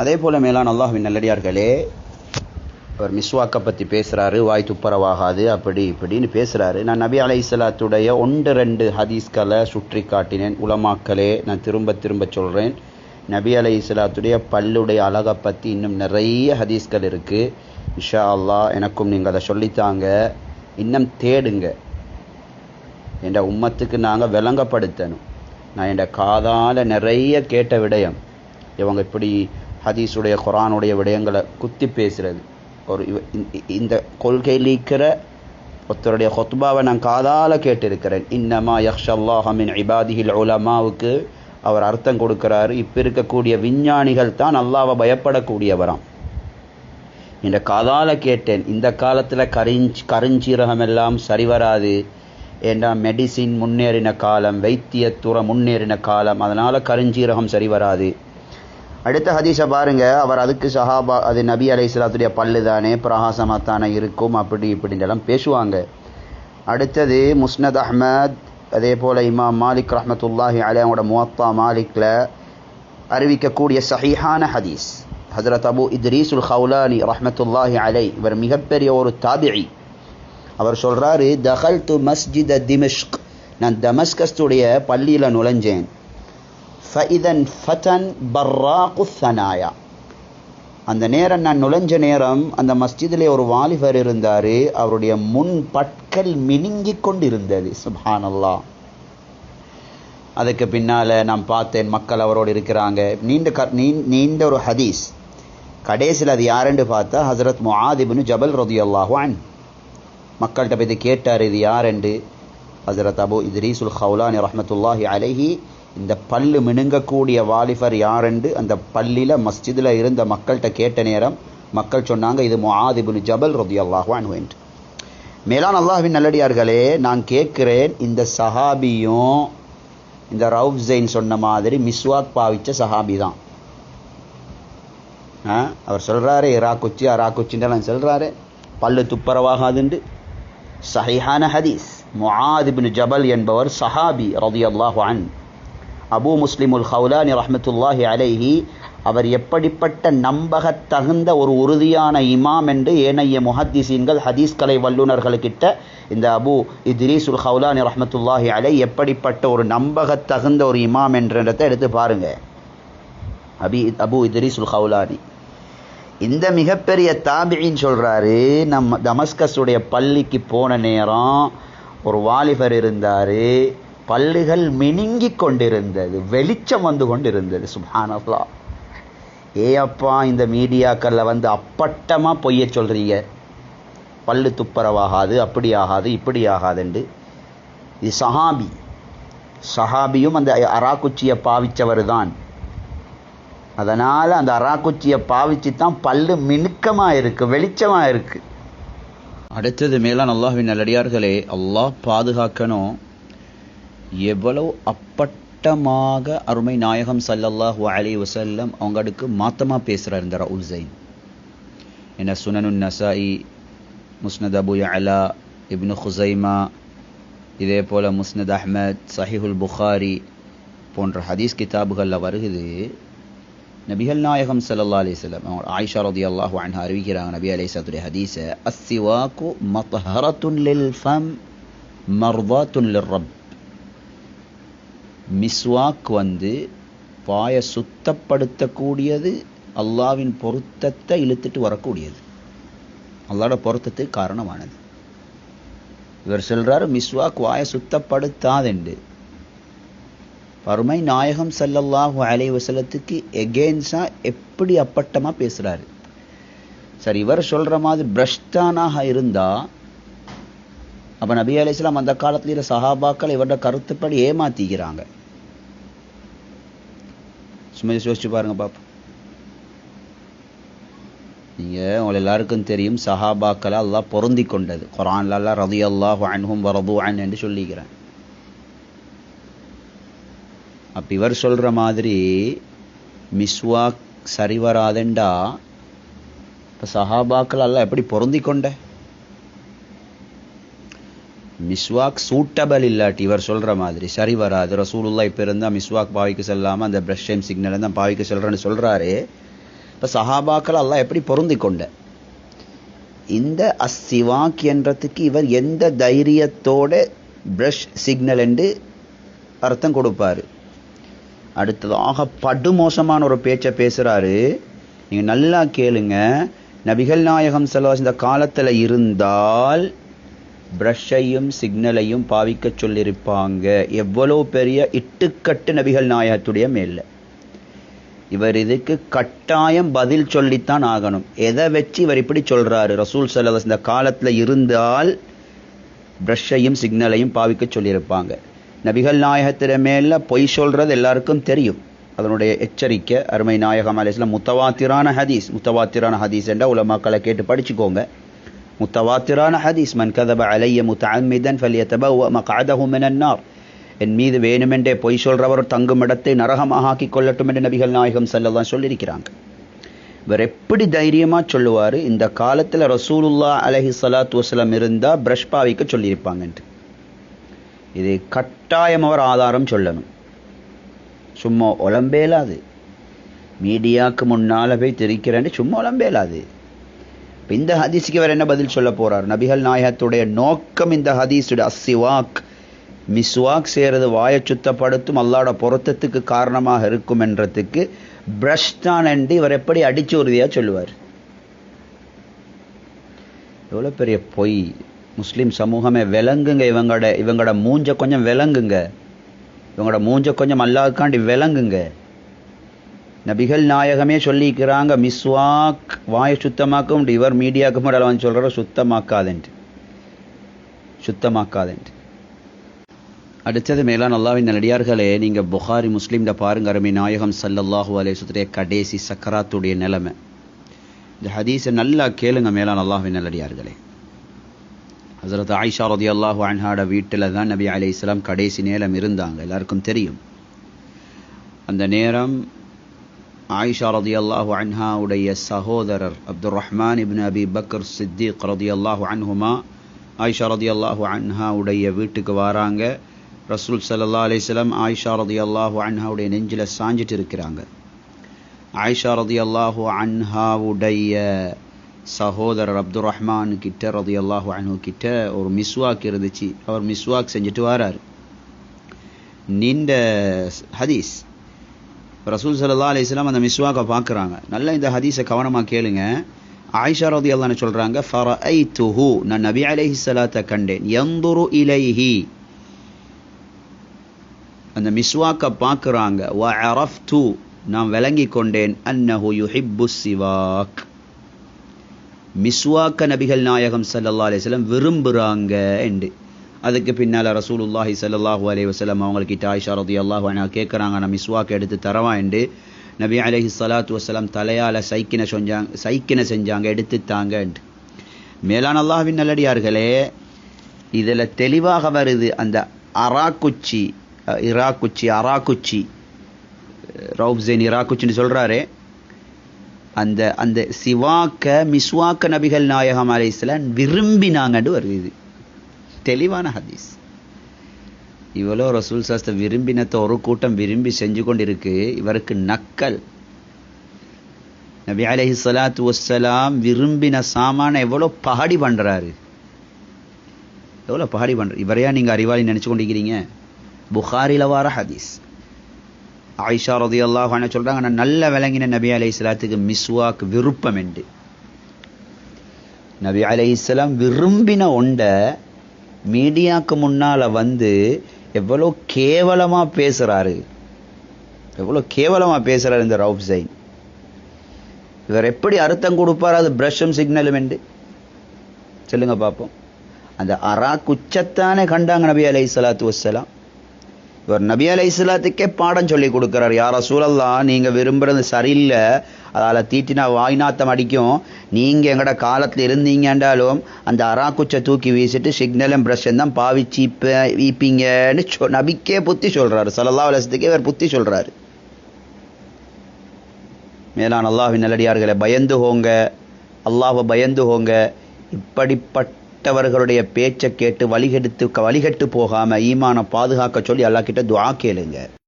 அதே போல் மேலான அல்லாஹின் நல்லடியார்களே அவர் மிஸ்வாக்கை பற்றி பேசுகிறாரு வாய் துப்புரவாகாது அப்படி இப்படின்னு பேசுகிறாரு நான் நபி அலைஹிஸ்ஸலாத்துடைய ஒன்று ரெண்டு ஹதீஸ்களை சுற்றி காட்டினேன். உலமாக்களே நான் திரும்ப திரும்ப சொல்கிறேன் நபி அலைஹிஸ்ஸலாத்துடைய பல்லுடைய அழகை பற்றி இன்னும் நிறைய ஹதீஸ்கள் இருக்குது இஷா அல்லாஹ் எனக்கும் நீங்கள் அதை சொல்லித்தாங்க. இன்னும் தேடுங்க. என்ற உம்மத்துக்கு நாங்கள் விளங்கப்படுத்தணும். நான் என் காதால் நிறைய கேட்ட விடயம். இவங்க இப்படி ஹதீஸுடைய குரானுடைய விடயங்களை குத்தி பேசுகிறது ஒரு இந்த- கொள்கை கொள்கையில் இருக்கிற ஒருத்தருடைய ஹொத்பாவை நான் காதால் கேட்டிருக்கிறேன். இன்னமா யக்ஷல்லாஹமின் இபாதிஹில் உலமாவுக்கு அவர் அர்த்தம் கொடுக்கிறாரு. இப்போ இருக்கக்கூடிய விஞ்ஞானிகள் தான் அல்லாவை பயப்படக்கூடியவராம். இந்த காதால் கேட்டேன். இந்த காலத்தில் கரிஞ்ச் கருஞ்சீரகம் எல்லாம் சரி வராது. ஏண்டா மெடிசின் முன்னேறின காலம் வைத்தியத்துறை முன்னேறின காலம் அதனால் கருஞ்சீரகம் சரி வராது. அடுத்த ஹதீஸை பாருங்க. அவர் அதுக்கு சஹாபா அது நபி அலை இஸ்லாத்துடைய பல்லு தானே பிரகாசமாக தானே இருக்கும் அப்படி இப்படின்னு எல்லாம் பேசுவாங்க. அடுத்தது முஸ்னத் அஹ்மத் அதே போல் இமாம் மாலிக் ரஹ்மத்துல்லாஹி அலையோட முவத்தா மாலிக்ல அறிவிக்கக்கூடிய சஹீஹான ஹதீஸ். ஹசரத் அபு இத்ரீசுல் ஹவுலானி ரஹமத்துல்லாஹி அலை இவர் மிகப்பெரிய ஒரு தாபிரி அவர் சொல்றாரு தஹல் து மஸ்ஜித் திமிஷ்க். நான் தமஸ்கஸ்துடைய பள்ளியில் நுழைஞ்சேன். ஃபஇதன் ஃபதன் பர்ராகு சனாயா அந்த நேரம் நான் நுழைஞ்ச நேரம் அந்த மஸ்ஜிதிலே ஒரு வாலிபர் இருந்தார். அவருடைய முன் பற்கள் மினுங்கிக் கொண்டிருந்தது. சுபானல்லா அதுக்கு பின்னால் நான் பார்த்தேன் மக்கள் அவரோடு இருக்கிறாங்க. நீண்ட க நீ- நீண்ட ஒரு ஹதீஸ். கடைசியில் அது யாருன்னு பார்த்தா ஹசரத் முஆதிபின் ஜபல் ரதி அல்லாஹான் மக்கள்கிட்ட போய் இது கேட்டார் இது யாரென்று ஹசரத் அபு இத்ரீசுல் ஹவுலானி ரஹமத்துல்லாஹி அலஹி இந்த பல்லு மினுங்கக்கூடிய வாலிபர் யாரென்று அந்த பள்ளியில் மஸ்ஜிதில் இருந்த மக்கள்கிட்ட கேட்ட நேரம் மக்கள் சொன்னாங்க இது முஆதிபின் ஜபல் ரதியல்லாஹு அன்ஹு என்று. மேலான் அல்லாஹின் நல்லடியார்களே நான் கேட்கிறேன் இந்த சஹாபியும் இந்த ரவுப் ஜெயின் சொன்ன மாதிரி மிஸ்வாக் பாவிச்ச சஹாபி தான். ஆ, அவர் சொல்கிறாரு இரா குச்சி அரா குச்சின்றலாம் சொல்கிறாரு பல்லு துப்பரவாகாதுண்டு. சஹிஹான ஹதீஸ். முஆத் ஜபல் என்பவர் சஹாபி ரலியல்லாஹு அன் அபு முஸ்லிமுல் ஹவுலானி ரஹமத்துல்லாஹி அலைஹி அவர் எப்படிப்பட்ட நம்பகத்தகுந்த ஒரு உறுதியான இமாம் என்று ஏனைய முஹத்திசீன்கள் ஹதீஸ் கலை வல்லுநர்களுக்கிட்ட இந்த அபு இத்ரீசுல் ஹவுலானி ரஹமத்துல்லாஹி அலை எப்படிப்பட்ட ஒரு நம்பகத்தகுந்த ஒரு இமாம் என்றதை எடுத்து பாருங்க. அபி அபு இத்ரீசுல் ஹவுலானி. இந்த மிகப்பெரிய தாபியின் சொல்கிறாரு நம்ம தமஸ்கஸுடைய பள்ளிக்கு போன நேரம் ஒரு வாலிபர் இருந்தார் பல்லுகள் மினுங்கிக் கொண்டிருந்தது வெளிச்சம் வந்து கொண்டிருந்தது சுப்ஹானல்லாஹ். ஏ அப்பா இந்த மீடியாக்களில் வந்து அப்பட்டமாக பொய்ய சொல்கிறீங்க பல்லு துப்பரவாகாது அப்படி ஆகாது இப்படி ஆகாதுண்டு. இது சஹாபி. சஹாபியும் அந்த அராக்குச்சியை பாவிச்சவர் தான். அதனால் அந்த அராக்குச்சியை பாவிச்சு தான் பல்லு மினுக்கமாக இருக்குது வெளிச்சமாக இருக்குது அடுத்தது மேலான் அல்லாஹ்வின் நல்லடியார்களே அல்லாஹ் பாதுகாக்கணும். எவ்வளவு அப்பட்டமாக அருமை நாயகம் ஸல்லல்லாஹு அலைஹி வஸல்லம் அவங்களுக்கு மாத்தமா பேசுறார் இந்த ரவுல் ஜைன் என்ன சுனனுன் நசாயி முஸ்னத் அபு யஅலா இப்னு குசைமா இதே போல முஸ்னத் அஹ்மத் சஹிஹுல் புகாரி போன்ற ஹதீஸ் கிதாபுகளில் வருகுது நபிகள் நாயகம் ஸல்லல்லாஹு அலைஹி வஸல்லம் அவங்க ஆயிஷா ரலியல்லாஹு அன்ஹா அறிவிக்கிறாங்க நபி அலைஹிஸ்ஸலாத்துடைய ஹதீஸை அஸ்ஸிவாக்கு மத்ஹரத்துன் லில் ஃபம் மர்தாத்துன் லிர்ரப் மிஸ்வாக் வந்து பாய சுத்தப்படுத்தக்கூடியது அல்லாவின் பொருத்தத்தை இழுத்துட்டு வரக்கூடியது. அல்லாட பொருத்தத்துக்கு காரணமானது. இவர் சொல்கிறார் மிஸ்வாக் வாய சுத்தப்படுத்தாதென்று. பருமை நாயகம் ஸல்லல்லாஹு அலை வசலத்துக்கு எகெயின்ஸா எப்படி அப்பட்டமாக பேசுகிறாரு சரி இவர் சொல்கிற மாதிரி பிரஷ்டானாக இருந்தால் அப்போ நபி அலைஹிஸ்ஸலாம் அந்த காலத்தில் சஹாபாக்கள் இவரோட கருத்துப்படி ஏமாத்திக்கிறாங்க. சும்மா யோசிச்சு பாருங்க பாப்போம் நீங்க உங்களை எல்லாருக்கும் தெரியும் சஹாபாக்களை அல்லாஹ் பொருந்தி கொண்டது. குரான்ல அல்லாஹ் ரலியல்லாஹு அன்ஹும் வரது அன் என்று சொல்லிக்கிறேன். அப்ப இவர் சொல்ற மாதிரி மிஸ்வாக் சரி வராதெண்டா இப்ப சஹாபாக்கள் எல்லாம் எப்படி பொருந்தி கொண்ட? மிஸ்வாக் சூட்டபிள் இல்லாட்டி இவர் சொல்கிற மாதிரி சரி வராது. ரசூலுல்லா இப்போ இருந்தால் மிஸ்வாக் பாவிக்க செல்லாமல் அந்த பிரஷ் டைம் சிக்னல் தான் பாவிக்க சொல்கிறேன்னு சொல்கிறாரு இப்போ சஹாபாக்கள் எல்லாம் எப்படி பொருந்தி கொண்ட? இந்த அஸ்திவாக் என்றதுக்கு இவர் எந்த தைரியத்தோட பிரஷ் சிக்னல் என்று அர்த்தம் கொடுப்பாரு. அடுத்ததாக படுமோசமான ஒரு பேச்சை பேசுகிறாரு நீங்கள் நல்லா கேளுங்க. நபிகள் நாயகம் செல்வாஸ் இந்த காலத்தில் இருந்தால் ப்ரஷ்ஷையும் சிக்னலையும் பாவிக்க சொல்லியிருப்பாங்க. எவ்வளோ பெரிய இட்டுக்கட்டு நபிகள் நாயகத்துடைய மேல இவர் இதுக்கு கட்டாயம் பதில் சொல்லித்தான் ஆகணும். எதை வச்சு இவர் இப்படி சொல்றாரு? ரசூல் சல்லல்லாஹு இந்த காலத்தில் இருந்தால் ப்ரஷ்ஷையும் சிக்னலையும் பாவிக்க சொல்லியிருப்பாங்க. நபிகள் நாயகத்திட மேல பொய் சொல்றது எல்லாருக்கும் தெரியும். அதனுடைய எச்சரிக்கை அருமை நாயகம் அலிஸ்லாம் முத்தவாத்திரான ஹதீஸ். முத்தவாத்திரான ஹதீஸ் என்ற உலமாக்களை கேட்டு படிச்சுக்கோங்க. முத்தவாத்திரான ஹதீஸ் மன் கதப அலைய முத்தஅம்மிதன் ஃபல்யதபவ மக்அதஹு மினன் நார் என் மீது வேணுமென்றே பொய் சொல்றவர் தங்கும் இடத்தை நரகமாக ஆக்கிக் கொள்ளட்டும் என்று நபிகள் நாயகம் ஸல்லல்லாஹு சொல்லியிருக்கிறாங்க இவர் எப்படி தைரியமாக சொல்லுவார் இந்த காலத்தில் ரசூலுல்லா அலஹி சலாத் வசலம் இருந்தால் பிரஷ் பாவிக்க சொல்லியிருப்பாங்கன்ட்டு இது கட்டாயம் அவர் ஆதாரம் சொல்லணும் சும்மா உளம்பேலாது மீடியாவுக்கு முன்னால் போய் தெரிக்கிறேன்னு சும்மா உளம்பேலாது இப்போ இந்த ஹதீஸுக்கு இவர் என்ன பதில் சொல்ல போகிறார் நபிகள் நாயகத்துடைய நோக்கம் இந்த ஹதீஸுடைய அசிவாக் மிஸ்வாக் செய்கிறது வாயை சுத்தப்படுத்தும் அல்லாட பொருத்தத்துக்கு காரணமாக இருக்கும் என்றதுக்கு பிரஷ் தான் என்று இவர் எப்படி அடிச்சு உறுதியாக சொல்லுவார்? எவ்வளோ பெரிய பொய். முஸ்லீம் சமூகமே விளங்குங்க இவங்களோட இவங்களோட மூஞ்ச கொஞ்சம் விளங்குங்க இவங்களோட மூஞ்ச கொஞ்சம் அல்லாவுக்காண்டி விளங்குங்க நபிகள் நாயகமே சொல்லிக்கிறாங்க மிஸ்வாக் வாயை சுத்தமாக்க உண்டு இவர் மீடியாவுக்கு முன்னாடி வந்து சொல்கிற சுத்தமாக்காதென்று சுத்தமாக்காதென்று அடுத்தது மேலான அல்லாவின் நல்லடியார்களே நீங்கள் புகாரி முஸ்லீம்கிட்ட பாருங்க அருமை நாயகம் சல்லல்லாஹு அலேசுடைய கடைசி சக்கராத்துடைய நிலைமை. இந்த ஹதீஸை நல்லா கேளுங்க மேலான நல்லாவின் நல்லடியார்களே. ஹசரத் ஆயிஷா ரதி அல்லாஹு அன்ஹாட வீட்டில் தான் நபி அலி இஸ்லாம் கடைசி நேரம் இருந்தாங்க. எல்லாருக்கும் தெரியும். அந்த நேரம் ஆயிஷா ரதி அல்லாஹு அன்ஹாவுடைய சகோதரர் Abdul Rahman ibn Abi Bakr Siddiq ரதி அல்லாஹு அன்ஹுமா ஆயிஷா ரதி அல்லாஹு அன்ஹாவுடைய வீட்டுக்கு வராங்க. ரசூல் சல்லா அலிஸ்லாம் ஆயிஷா ரதி அல்லாஹு அன்ஹாவுடைய நெஞ்சில் சாஞ்சிட்டு இருக்கிறாங்க. ஆயிஷா ரதி அல்லாஹு அன்ஹாவுடைய சகோதரர் அப்துல் ரஹ்மான் கிட்ட ரதி அல்லாஹு அன்ஹு கிட்ட ஒரு மிஸ்வாக் இருந்துச்சு. அவர் மிஸ்வாக் செஞ்சுட்டு வரார். நீண்ட ஹதீஸ். ரசூல் சல்லா அலிஸ்லாம் அந்த மிஸ்வாக்கை பார்க்குறாங்க. நல்லா இந்த ஹதீஸை கவனமாக கேளுங்க. ஆயிஷா ரதி அல்லான்னு சொல்கிறாங்க ஃபர ஐ துஹு நான் நபி அலைஹி சலாத்தை கண்டேன். எந்துரு இலைஹி. அந்த மிஸ்வாக்கை பார்க்குறாங்க. வ அரஃப்து நான் விளங்கி கொண்டேன். அன்னஹு யுஹிப்பு சிவாக் மிஸ்வாக்க நபிகள் நாயகம் சல்லல்லா அலிஸ்லாம் விரும்புகிறாங்க என்று. அதுக்கு பின்னால் ரசூலுல்லாஹி சல்லாஹூ அலி வசலம் அவங்கக்கிட்ட ஆயிஷா ரதி அல்லாஹ் கேட்குறாங்க நான் மிஸ்வாக்கு எடுத்து தரவா? நபி அலஹி சலாத்து வசலாம் தலையால் சைக்கின செஞ்சாங்க சைக்கின செஞ்சாங்க எடுத்து தாங்க மேலான அல்லாஹ்வின் நல்லடியார்களே இதில் தெளிவாக வருது அந்த அராக்குச்சி இராக்குச்சி அராக்குச்சி ரவுப்சேன் இராக்குச்சின்னு சொல்கிறாரு அந்த அந்த சிவாக்க மிஸ்வாக்க நபிகள் நாயகம் அலைஸ்லாம் விரும்பினாங்கன்னு வருது தெளிவான ஹதீஸ். இவ்வளோ ரசூல் சாஸ்திர விரும்பினத்தை ஒரு கூட்டம் விரும்பி செஞ்சு கொண்டிருக்கு இவருக்கு நக்கல். நபி அலஹி சலாத்து வசலாம் விரும்பின சாமான எவ்வளோ பகடி பண்ணுறாரு எவ்வளோ பகடி பண்ணுற இவரையா நீங்கள் அறிவாளி நினச்சி கொண்டிருக்கிறீங்க? புகாரில வார ஹதீஸ். ஆயிஷா ரதி அல்லாஹ் சொல்கிறாங்க நான் நல்ல விளங்கின நபி அலி இஸ்லாத்துக்கு மிஸ்வாக் விருப்பம் என்று. நபி அலி இஸ்லாம் விரும்பின ஒண்ட மீடியாவுக்கு முன்னால் வந்து எவ்வளோ கேவலமாக பேசுகிறாரு எவ்வளோ கேவலமாக பேசுகிறார் இந்த ரவுப் ஜெயின். இவர் எப்படி அர்த்தம் கொடுப்பார்? அது பிரஷும் சிக்னலும் என்று. சொல்லுங்க பார்ப்போம் அந்த அரா குச்சத்தானே கண்டாங்க நபி அலை சலாத்து வசலாம் இவர் நபி அலை இஸ்லாத்துக்கே பாடம் சொல்லி கொடுக்குறார். யார சூழல்லாம் நீங்கள் விரும்புறது சரியில்லை. அதால் தீட்டினா வாய்நாத்தம் அடிக்கும். நீங்கள் எங்கட இருந்தீங்க இருந்தீங்கன்றாலும் அந்த அராக்குச்சை தூக்கி வீசிட்டு சிக்னலும் பிரஷன் தான் பாவிச்சு வீப்பீங்கன்னு சொ நபிக்கே புத்தி சொல்கிறாரு சல்லா அலசத்துக்கே இவர் புத்தி சொல்கிறாரு மேலான அல்லாஹின் நல்லடியார்களை பயந்து போங்க அல்லாஹை பயந்து போங்க இப்படிப்பட்டவர்களுடைய பேச்சை கேட்டு வழிகெடுத்து வழிகெட்டு போகாம ஈமான பாதுகாக்க சொல்லி அல்லா கிட்ட துவா கேளுங்க.